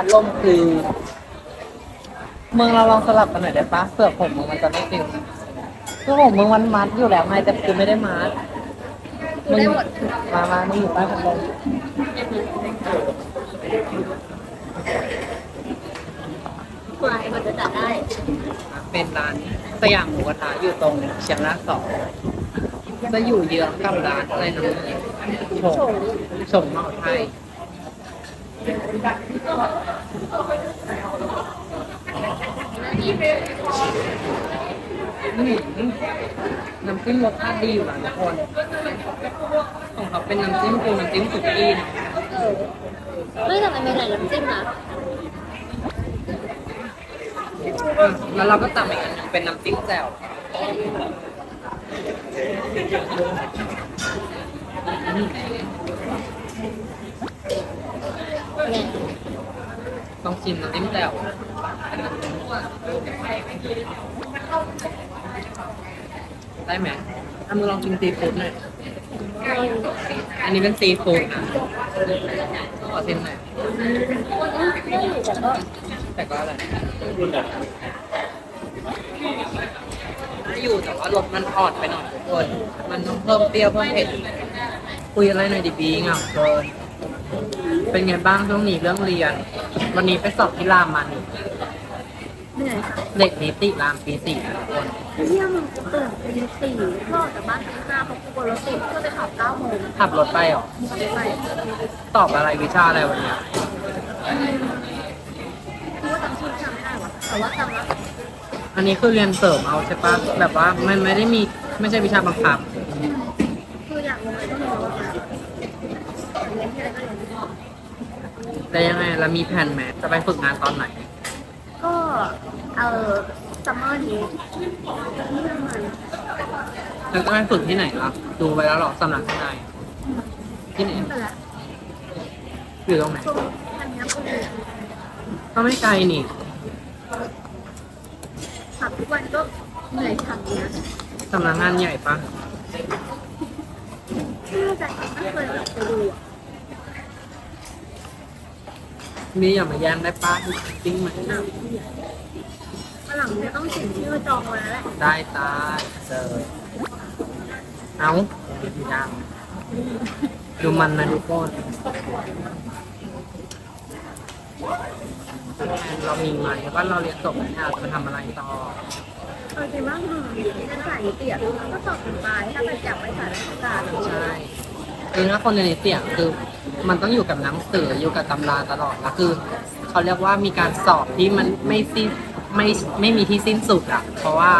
พัดลมคือมึงเราลองสลับกันหน่อยได้ปะเผื่อผมมึงมันจะไม่ฟิวคือผมมึงมันมัดอยู่แล้วไงแต่คือไม่ได้มัดดูได้หมดมามามึงอยู่ใต้พัดลมเพื่อให้มันจะจัดได้ เป็นร้านสยามหมูกระทะอยู่ตรงเชียงรากสองจะอยู่เยื้องกับร้านอะไรนะชงชงเมาไทย น้ำจิ้มรสชาติดีอยู่นะทุกคน ของเขาเป็นน้ำจิ้มปูน้ำจิ้มสุกี้นะเออไม่แต่มันมีหลายน้ำจิ้มนะอะแล้วเราก็ตำอีกอันหนึงเป็นน้ำจิ้มแจ่วเนี่ย ต้องชิมน้ำจิ้มแจ่วได้ไหมถ้ามึงลองชิมซีฟู้ดหน่อย อันนี้เป็นซีฟู้ดนะขอชิมหน่อยแต่ก็แต่ก็อะไรน่าอยู่แต่ว่ารสมันอ่อนไปหน่อยทุกคน มันต้องเพิ่มเปรี้ยวเพิ่มเผ็ด คุยอะไรหน่อยดิบีเหงาเกิน เป็นไงบ้างช่วงนี้เรื่องเรียน วันนี้ไปสอบที่รามมานี่เหนื่อยค่ะเด็กนิติรามปีสี่นะทุกคน เที่ยมึงกูตื่นตีสี่พ่อออกจากบ้านตีห้าเพราะกูกลัวรถติดก็ไปขับเก้าโมงขับรถไปเหรอ ไปสอบอะไรวิชาอะไรวันเนี้ยกูว่าจำชื่อจำไม่ได้วะแต่ว่าจำแล้วอันนี้คือเรียนเสริมเอาใช่ปะแบบว่ามันไม่ได้มีไม่ใช่วิชาบังคับ คืออยากลงอะไรก็ลงแล้วอะเรียนที่อะไรก็เรียน แต่ยังไงแล้วมีแผนไหมจะไปฝึกงานตอนไหน ก็เออซัมเมอร์นี้นี่ประมาณแล้วจะไปฝึกที่ไหนล่ะดูไว้แล้วเหรอสำนักทนายที่ไหนไปละอยู่ตรงไหนช่วงอันนี้ก็เลยก็ไม่ไกลนี่ขับทุกวันก็เหนื่อยขับเนี้ยสำนักงานใหญ่ปะไม่แน่ใจไม่เคยแบบไปดูอะ มีอย่ามาแย่งได้ป้าจริงไหมอ้าวฝรั่งเนี่ยต้องเขียนชื่อจองไว้แล้วแหละได้ตาเจอเอายังดูมันนะทุกคนแทนเรามีไหมว่าเราเรียนจบแล้วจะมาทำอะไรต่อเออจริงว่าอืมเรียนสายนิติอะก็สอบถึงปลายถ้าไปจับไปสายราชการอะใช่ คือถ้าคนเรียนนิติอะคือมันต้องอยู่กับหนังสืออยู่กับตำราตลอดแล้วคือเขาเรียกว่ามีการสอบที่มันไม่สิ้นไม่ไม่มีที่สิ้นสุดอะ เพราะว่า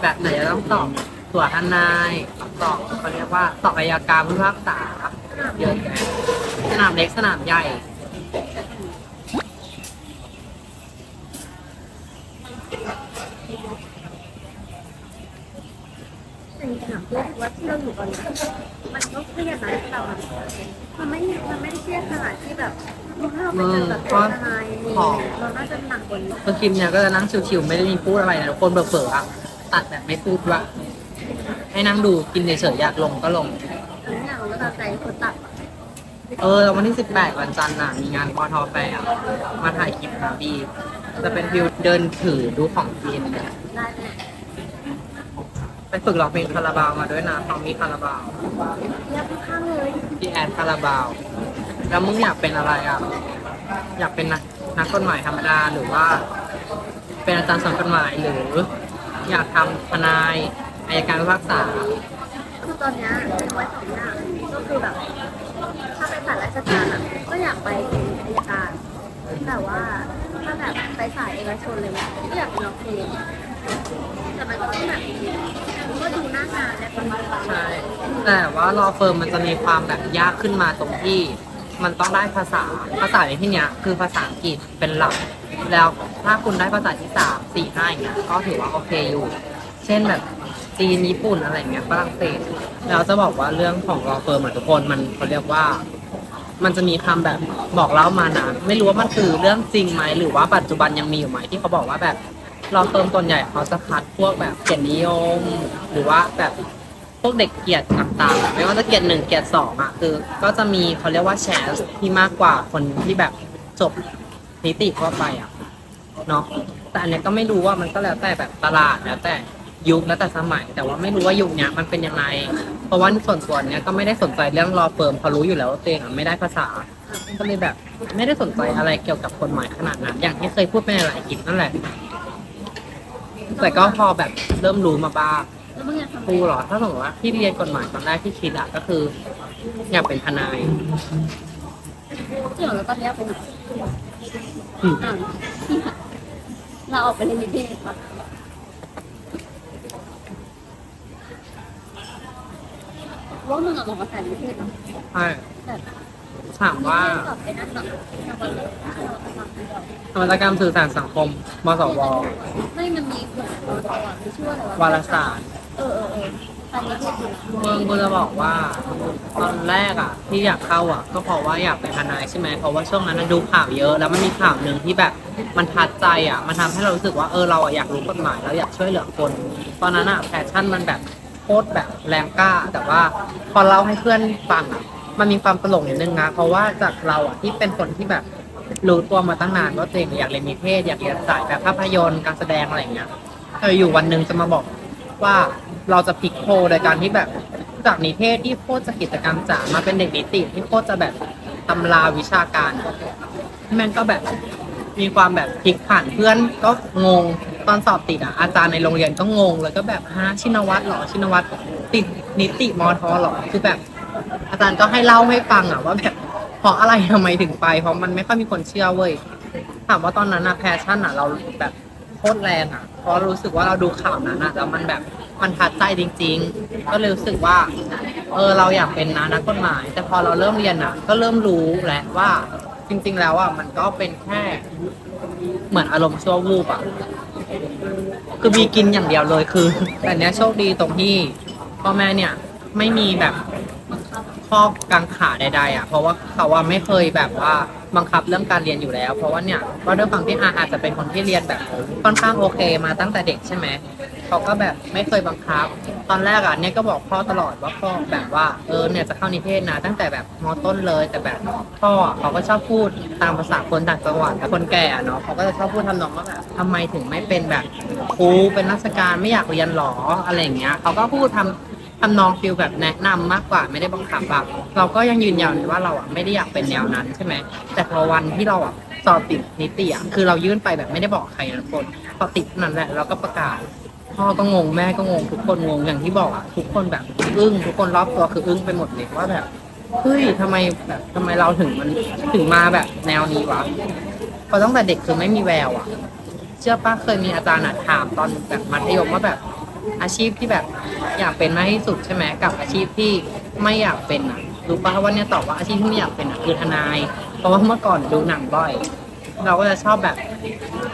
แบบไหนจะต้องสอบตัวทนายสอบเขาเรียกว่าสอบอายการผู้พิพากษาเยอะแยะสนามเล็กสนามใหญ่ แต่จริงๆอะคือ ว่าที่เราอยู่ตอนนี้มันก็เครียดนะที่เราอะมันไม่มันไม่ได้เครียดขนาดที่แบบถ้าเราไปเจอแบบตัวทนายเราน่าจะหนักกว่านี้คือคลิปเนี้ยก็จะนั่งชิวๆไม่ได้มีพูดอะไรนะทุกคนเบื่อๆอะตัดแบบไม่พูดว่า ให้นั่งดูกินเฉยๆอยากลงก็ลงอันนี้เราก็ตามใจคนตัดอะเออวันที่ 18 วันจันทร์น่ะมีงานปอทอแฟร์อะมาถ่ายคลิปนะบีจะเป็นฟิวเดินถือดูของกินได้ไหม ไปฝึกร้องเพลงคาราบาวมาด้วยนะเขามีคาราบาวเรียบข้างเลยพี่แอนคาราบาว แล้วมึงอยากเป็นอะไรอะ อยากเป็นนักนักกฎหมายธรรมดาหรือว่า เป็นอาจารย์สอนกฎหมายหรือ อยากทำทนายอายการพิพากษาคือตอนเนี้ยเป็นไว้สองอย่างก็คือแบบ ถ้าไปสายราชการอะก็อยากไปเป็นอายการ แต่ว่าถ้าแบบไปสายเอกชนเลยก็อยากเป็นร้องเพลงแต่มันก็ต้องแบบ ใช่ แต่ว่ารอเฟิร์มมันจะมีความแบบยากขึ้นมาตรงที่ มันต้องได้ภาษา ภาษาในที่เนี้ยคือภาษาอังกฤษเป็นหลัก แล้วถ้าคุณได้ภาษาที่สามสี่ห้าอย่างเงี้ย ก็ถือว่าโอเคอยู่ เช่นแบบจีนญี่ปุ่นอะไรเงี้ยฝรั่งเศสแล้วจะบอกว่าเรื่องของรอเฟิร์มอะทุกคนมันเขาเรียกว่า มันจะมีคำแบบบอกเล่ามานะไม่รู้ว่ามันคือเรื่องจริงไหมหรือว่าปัจจุบันยังมีอยู่ไหมที่เขาบอกว่าแบบ เรอเฟิมส่วนใหญ่เขาจะคัดพวกแบบเกียรตินิยม หรือว่าแบบพวกเด็กเกียรติต่างๆ ไม่ว่าจะเกียรติหนึ่งเกียรติสองอะคือก็จะมีเขาเรียกว่าแชร์ที่มากกว่าคนที่แบบจบนิติทั่วไปอะเนาะแต่อันนี้ก็ไม่รู้ว่ามันก็แล้วแต่แบบตลาดแล้วแต่ยุคแล้วแต่สมัย แต่ว่าไม่รู้ว่ายุคเนี้ยมันเป็นยังไงเพราะว่าส่วนตัวเนี้ยก็ไม่ได้สนใจเรื่องรอเฟิร์มเพรารู้อยู่แล้วว่าตัวเองอะไม่ได้ภาษาก็เลยแบบ ไม่ได้สนใจอะไรเกี่ยวกับกฎหมายขนาดนั้นอย่างที่เคยพูดไปในหลายคลิปนั่นแหละ แต่ก็พอแบบเริ่มรู้มาบ้างแล้วมึงอยากทำครูเหรอ ถ้าสมมติว่าที่เรียนกฎหมายตอนแรกที่คิดอะก็คือ อยากเป็นทนายจริงเหรอแล้วตอนนี้เป็นอืมอ่าเราออกไปเรียนนิเทศปะว่ามึงอะบอกว่าสายนิเทศปะใช่แต่ ถามว่าตอบไปนั่นหรอกแต่ว่าเราทำอะไรนวัตกรรมสื่อสารสังคม มสว ไม่มันมีคนตัวต่อมีชื่อว่าอะไรวาวะรสาร เออเออเออสายนิเทศอยู่เมืองกูจะบอกว่าตอนแรกอะ ที่อยากเข้าอะ ก็เพราะว่าอยากเป็นทนายใช่ไหมเพราะว่าช่วงนั้นนะดูข่าวเยอะแล้วมันมีข่าวหนึ่งที่แบบมันทัดใจอะ มันทำให้เรารู้สึกว่าเออเราอะอยากรู้กฎหมายแล้วอยากช่วยเหลือคน ตอนนั้นอะแพชชั่นมันแบบโคตรแบบแรงกล้า แต่ว่าพอเล่าให้เพื่อนฟังอะ มันมีความตลกนิดนึงนะ เพราะว่าจากเราอะที่เป็นคนที่แบบรู้ตัวมาตั้งนานว่าตัวเองอยากเรียนนิเทศ อยากเรียนสายแบบภาพยนตร์การแสดงอะไรอย่างเงี้ยเอออยู่วันหนึ่งจะมาบอกว่าเราจะพลิกโพลโดยการที่แบบจากนิเทศที่โคตรจะกิจกรรมจ๋ามาเป็นเด็กนิติที่โคตรจะแบบตำราวิชาการแม่งก็แบบมีความแบบพลิกผ่านเพื่อนก็งงตอนสอบติดอะอาจารย์ในโรงเรียนก็งงเลยก็แบบฮะชินวัตรเหรอชินวัตรติดนิติมอทอหรอคือแบบ อาจารย์ก็ให้เล่าให้ฟังอะว่าแบบเพราะอะไรทำไมถึงไป เพราะมันไม่ค่อยมีคนเชื่อเว้ยถามว่าตอนนั้นอะแพชชั่นอะเราแบบโคตรแรงอะเพราะรู้สึกว่าเราดูข่าวนั้นอะแล้วมันแบบมันทัดใจจริง ๆ ก็เลยรู้สึกว่า เออเราอยากเป็นนะนักกฎหมาย แต่พอเราเริ่มเรียนอะก็เริ่มรู้แหละว่าจริง ๆ แล้วอะมันก็เป็นแค่เหมือนอารมณ์ชั่ววูบอะคือมีกินอย่างเดียวเลยคือ แต่เนี้ยโชคดีตรงที่พ่อแม่เนี่ยไม่มีแบบ ข้อกังขาใดๆอะเพราะว่าเขาว่าไม่เคยแบบว่าบังคับเรื่องการเรียนอยู่แล้ว เพราะว่าเนี่ยก็ด้วยความที่อาอาจจะเป็นคนที่เรียนแบบค่อนข้างโอเคมาตั้งแต่เด็กใช่ไหมเขาก็แบบไม่เคยบังคับ ตอนแรกอะเนี่ยก็บอกพ่อตลอดว่าพ่อแบบว่าเออเนี่ยจะเข้านิเทศนะ ตั้งแต่แบบมต้นเลยแต่แบบพ่อเขาก็ชอบพูดตามภาษาคนต่างจังหวัดคนแก่อะเนาะเขาก็จะชอบพูดทำนองว่าแบบทำไมถึงไม่เป็นแบบครูเป็นราชการไม่อยากเรียนหรออะไรอย่างเงี้ยเขาก็พูดทำ ทำนองฟิลแบบแนะนำมากกว่าไม่ได้บังคับอะเราก็ยังยืนยันว่าเราอะไม่ได้อยากเป็นแนวนั้นใช่ไหมแต่พอวันที่เราอะสอบติดนิติอะคือเรายื่นไปแบบไม่ได้บอกใครนะทุกคนพอติดนั่นแหละเราก็ประกาศพ่อก็งงแม่ก็งงทุกคนงงอย่างที่บอกอะทุกคนแบบอึ้งทุกคนรอบตัวคืออึ้งไปหมดเลยว่าแบบเฮ้ยทำไมแบบทำไมเราถึงมันถึงมาแบบแนวนี้วะเพราะตั้งแต่เด็กคือไม่มีแววอะเชื่อป้าเคยมีอาจารย์อะถามตอนแบบมัธยมว่าแบบ อาชีพที่แบบอยากเป็นมากที่สุดใช่ไหมกับอาชีพที่ไม่อยากเป็นอะรู้ป่ะว่าเนี่ยตอบว่าอาชีพที่ไม่อยากเป็นอะคือทนาย เพราะว่าเมื่อก่อนดูหนังบ่อย เราก็จะชอบแบบ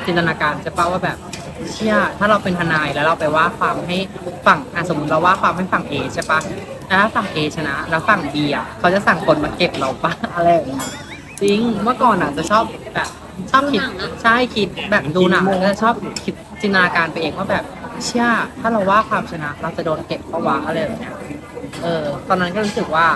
จินตนาการใช่ป่ะว่าแบบเชื่อถ้าเราเป็นทนายแล้วเราไปว่าความให้ฝั่งอะสมมติเราว่าความให้ฝั่ง A ใช่ปะแล้วถ้าฝั่ง A ชนะ แล้วฝั่ง B อะเขาจะสั่งคนมาเก็บเราปะอะไรอย่างเงี้ยจริงเมื่อก่อนอะจะชอบแบบชอบคิดใช่คิดแบบดูหนังแล้วจะชอบคิดจินตนาการไปเองว่าแบบ เชื่อถ้าเราว่าความชนะเราจะโดนเก็บเพราว่าอะไรแบบเนี้ยเออ ตอนนั้นก็รู้สึกว่า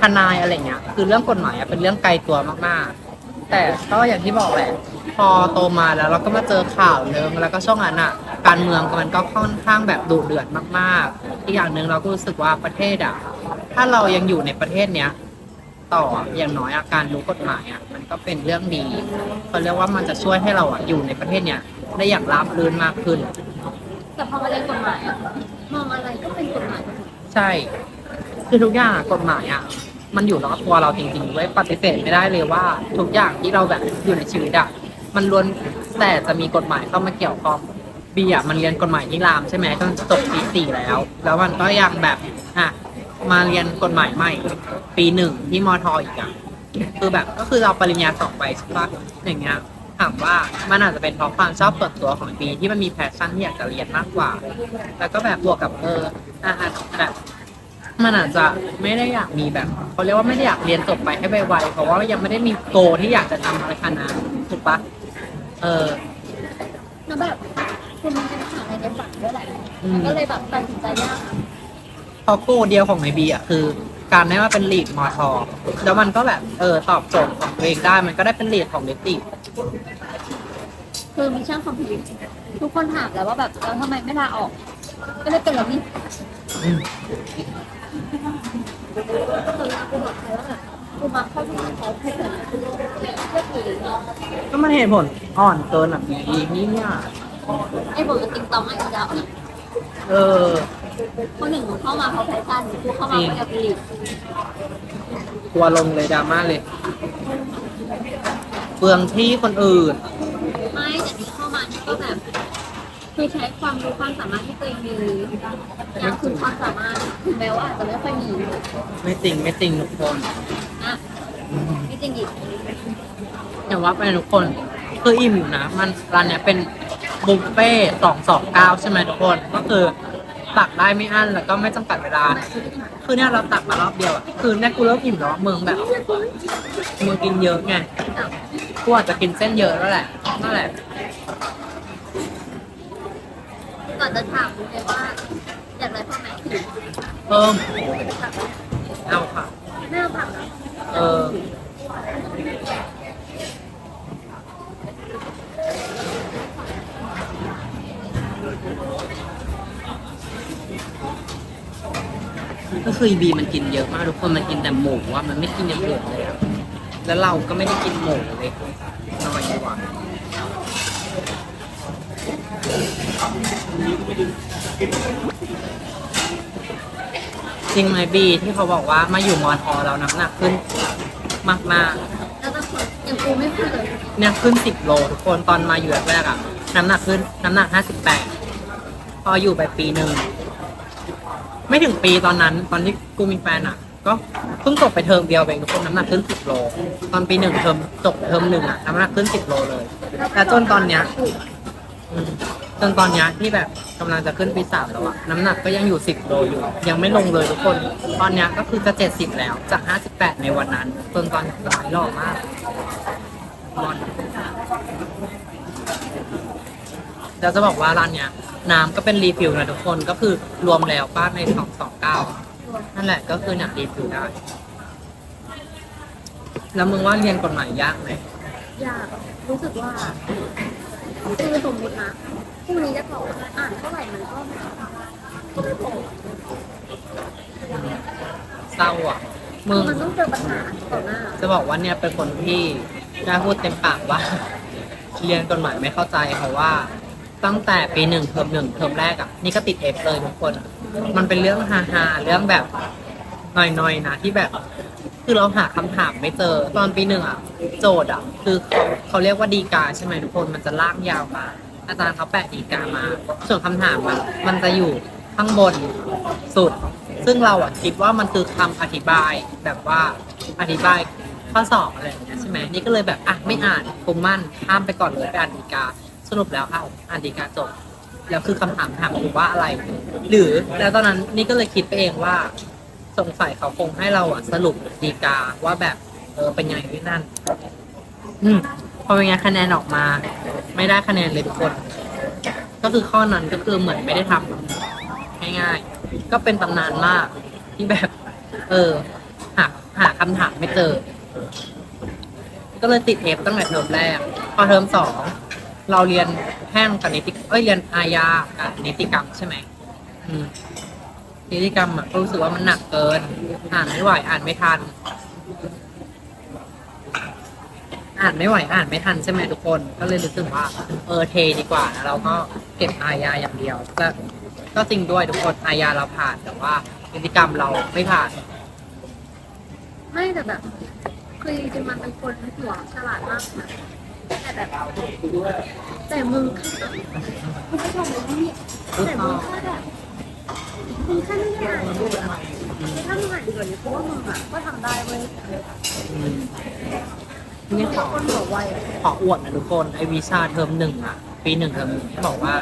ทนายอะไรเงี้ย คือเรื่องกฎหมายเป็นเรื่องไกลตัวมากๆ แต่ก็อย่างที่บอกแหละ พอโตมาแล้วเราก็มาเจอข่าวเนึงแล้วก็ช่วงนั้นอะ การเมืองมันก็ค่อนข้างแบบดุเดือดมากๆ อีกอย่างหนึ่งเราก็รู้สึกว่าประเทศอะ ถ้าเรายังอยู่ในประเทศเนี้ยต่ออะอย่างน้อยอาการรู้กฎหมายอะมันก็เป็นเรื่องดีเขาเรียกว่ามันจะช่วยให้เราอะอยู่ในประเทศเนี้ยได้อย่างราบรื่นมากขึ้น แต่พอมาเรียนกฎหมายอะมองอะไรก็เป็นกฎหมายหมดใช่ คือทุกอย่างกฎหมายอะ มันอยู่รอบตัวเราจริงๆไว้ยปฏิเสธไม่ได้เลยว่า ทุกอย่างที่เราแบบอยู่ในชีวิตอะ มันล้วนแต่จะมีกฎหมายเข้ามาเกี่ยวข้องบีอะมันเรียนกฎหมายที่รามใช่ไหมจนจบปีสี่แล้ว แล้วมันก็ยังแบบอะมาเรียนกฎหมายใหม่ ปีหนึ่งที่มอทออีกอะ คือแบบก็คือเราปริญญาสองไปใช่ปะอย่างเงี้ย ถามว่ามันอาจจะเป็นเพราะความชอบส่วนตัวของปีที่มันมีแพชชั่นที่อยากจะเรียนมากกว่า แล้วก็แบบบวกกับเอออาอาจแบบมันอาจจะไม่ได้อยากมีแบบเขาเรียกว่าไม่ได้อยากเรียนจบไปให้ไวๆเพราะว่ายังไม่ได้มีโกที่อยากจะทำอะไรขนาดนั้นถูกปะเออแล้วแบบคือมันเป็นมหาลัยในฝันด้วยแหละอืมก็เลยแบบตัดสินใจยากอะเพราะโกเดียวของไอบีอะคือ การได้มาเป็นลีดมอทอแล้วมันก็แบบเออตอบโจทย์ของตัวเองได้มันก็ได้เป็นลีดของนิติคือมิชชั่นคอมพลีททุกคนถามแล้วว่าแบบเราทำไมไม่ลาออก ก็เลยเป็นแบบนี้อืมคือกูบอกใครว่าแบบกูมาเข้าที่งานเขาแค่เกิดเพื่อคือก็มันเหตุผลอ่อนเกินอะบีนี่เนี่ยไอ้บอกกับติงตองไอ้เจ้าเออ คนหนึ่งเข้ามาเขาแฟชั่นกูเข้ามาเขาอยากผลิตทัวร์ลงเลยดราม่าเลย เปลืองที่คนอื่น ไม่แต่ที่เข้ามานี่ก็แบบ คือใช้ความรู้ความสามารถที่ตัวเองมีแล้วคือความสามารถถึงแม้ว่าอาจจะไม่ค่อยมีไม่จริงไม่จริงทุกคนอะไม่จริงอีกอย่างว่าไปทุกคนคืออิ่มอยู่นะ มันร้านเนี้ยเป็นบุฟเฟ่สองสองเก้าใช่ไหมทุกคน ก็คือ ตักได้ไม่อั้นแล้วก็ไม่จำกัดเวลา คือเนี่ยเราตักมารอบเดียวอะคือเนี่ยกูเริ่มอิ่มแล้วมึงแบบมึงกินเยอะไงกูอาจจะกินเส้นเยอะแล้วแหละนั่นแหละก่อนจะถามเลยว่าอยากได้พ่อแม่ขี่เพิ่มเอาค่ะไม่เอาผักนะเออ ก็คือบีมันกินเยอะมากทุกคนมันกินแต่หมูว่ามันไม่กินอย่างอื่นเลยอะแล้วเราก็ไม่ได้กินหมูเลยน้อยกว่าจริงไหมบีที่เขาบอกว่ามาอยู่มอทอเราน้ำหนักขึ้นมากแล้วบางคนอย่างกูไม่พูดเลยๆเนี่ยขึ้นสิบโลทุกคนตอนมาอยู่แรกๆอะน้ำหนักขึ้นน้ำหนักห้าสิบแปดพออยู่ไปปีหนึ่ง ไม่ถึงปีตอนนั้น ตอนที่กูมีแฟนอะ ก็เพิ่งจบไปเทอมเดียวเองทุกคนน้ำหนักขึ้นสิบโล ตอนปีหนึ่งเทอมจบเทอมหนึ่งอะน้ำหนักขึ้นสิบโลเลยแต่จนตอนเนี้ยอืมจนตอนเนี้ยที่แบบกำลังจะขึ้นปีสามแล้วอะน้ำหนักก็ยังอยู่สิบโลอยู่ ยังไม่ลงเลยทุกคน ตอนเนี้ยก็คือจะเจ็ดสิบแล้วจากห้าสิบแปดในวันนั้นจนตอนนี้หล่อมากอนเดี๋ยวจะบอกว่าร้านเนี้ย น้ำก็เป็นรีฟิลนะทุกคนก็คือรวมแล้วป้าในสองสองเก้านั่นแหละก็คือเนี่ยรีฟิลได้ แล้วมึงว่าเรียนกฎหมายยากไหมอยากรู้สึกว่าคือสมมตินะพรุ่งนี้จะบอกว่าอ่านเท่าไหร่มันก็ก็ไม่พอเศร้าอะมึงมันต้องเจอปัญหาต่อหน้าจะบอกว่าเนี่ยเป็นคนที่กล้าพูดเต็มปากว่า เรียนกฎหมายไม่เข้าใจเพราะว่า ตั้งแต่ปีหนึ่งเทอมหนึ่งเทอมแรกอะนี่ก็ติดเอฟเลยทุกคน มันเป็นเรื่องฮาฮาๆเรื่องแบบหน่อยๆนะที่แบบ คือเราหาคำถามไม่เจอ ตอนปีหนึ่งอะ โจทย์อะ คือเขาเขาเรียกว่าดีกาใช่ไหมทุกคนมันจะลากยาวมาอาจารย์เขาแปะดีกามา ส่วนคำถามอะมันจะอยู่ข้างบนสุด ซึ่งเราอะคิดว่ามันคือคำอธิบายแบบว่าอธิบายข้อสอบอะไรอย่างเงี้ยใช่ไหมนี่ก็เลยแบบอะไม่อ่านคุมมั่นข้ามไปก่อนเลยไปอ่านดีกา สรุปแล้วอ้าวอ่านดีกาจบแล้วคือคำถามถามอยู่ว่าอะไร หรือแล้วตอนนั้นนี่ก็เลยคิดไปเองว่า สงสัยเขาคงให้เราอะสรุปดีกาว่าแบบเออเป็นยังไงที่นั่น อืมพอเป็นไงคะแนนออกมา ไม่ได้คะแนนเลยทุกคน ก็คือข้อนั้นก็คือเหมือนไม่ได้ทำง่ายๆก็เป็นตำนานมากที่แบบ เออ หาหาคำถามไม่เจอ ก็เลยติดเอฟตั้งแต่เทอมแรก พอเทอมสอง เราเรียนแพ่งกับนิติเอ้ยเรียนอาญากับนิติกรรมใช่ไหมอืมนิติกรรมอะก็รู้สึกว่ามันหนักเกิน อ่านไม่ไหวอ่านไม่ทัน อ่านไม่ไหวอ่านไม่ทันใช่ไหมทุกคน ก็เลยรู้สึกว่า เออเทดีกว่านะเราก็เก็บอาญาอย่างเดียวก็ก็จริงด้วยทุกคนอาญาเราผ่านแต่ว่านิติกรรมเราไม่ผ่าน ไม่แต่แบบคือจริงๆมันเป็นคนหัวฉลาดมากนะ แต่แบบแต่มึงคุณผู้ชมเลยนี่แต่มึงแค่แบบมึงแค่ไม่ได้อ่านดูอะถ้ามึงอ่านดีกว่านี้เพราะว่ามึงอะก็ทำได้เว้ยอืมนี่ขอคนหัวไวอะขออวดนะทุกคนไอวิชาเทอมหนึ่งอะปีหนึ่งเทอมหนึ่งที่บอกว่า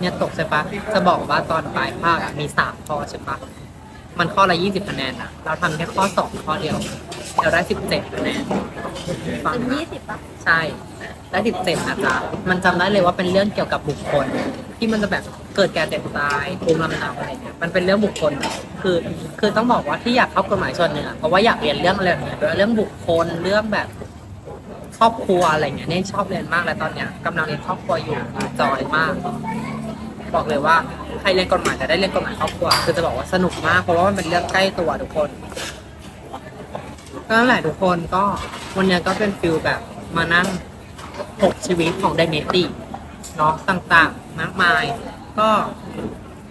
เนี่ยตกใช่ปะจะบอกว่าตอนปลายภาคอะมีสามข้อใช่ปะมันข้อละยี่สิบคะแนนอะเราทำแค่ข้อสองข้อเดียว เราได้สิบเจ็ดคะแนนฟังเป็นนะยี่สิบป่ะใช่ได้สิบเจ็ดนะจ๊ะมันจำได้เลยว่าเป็นเรื่องเกี่ยวกับบุคคล ที่มันจะแบบเกิดแก่เจ็บตายภูมิลำเนาอะไรเงี้ยมันเป็นเรื่องบุคคล คือ คือต้องบอกว่าที่อยากเข้ากฎหมายส่วนหนึ่งอะเพราะว่าอยากเรียนเรื่องอะไรแบบเนี้ยเรื่องบุคคลเรื่องแบบครอบครัวอะไรเงี้ยเนี่ยชอบเรียนมากเลยตอนเนี้ยกำลังเรียนครอบครัวอยู่จอยมาก บอกเลยว่าใครเรียนกฎหมายแต่ได้เรียนกฎหมายครอบครัวคือจะบอกว่าสนุกมากเพราะว่ามันเป็นเรื่องใกล้ตัวทุกคน ก็นั่นแหละทุกคนก็วันนี้ก็เป็นฟิลแบบมานั่งหกชีวิตของไดเมติเนาะต่างๆ มากมาย ก็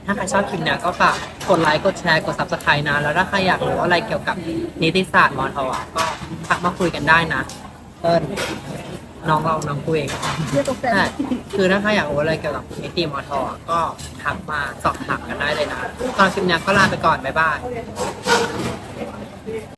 ถ้าใครชอบคลิปเนี้ยก็ฝากกดไลค์กดแชร์กด subscribe นะ แล้วถ้าใครอยากรู้อะไรเกี่ยวกับนิติศาสตร์มอทอะก็ทักมาคุยกันได้นะเอิญน้องเราน้องคุยเองใช่คือถ้าใครอยากรู้อะไรเกี่ยวกับนิติมอทอะก็ทักมาสอบถามกันได้เลยนะตอนคลิปเนี้ยก็ลาไปก่อนบ๊ายบาย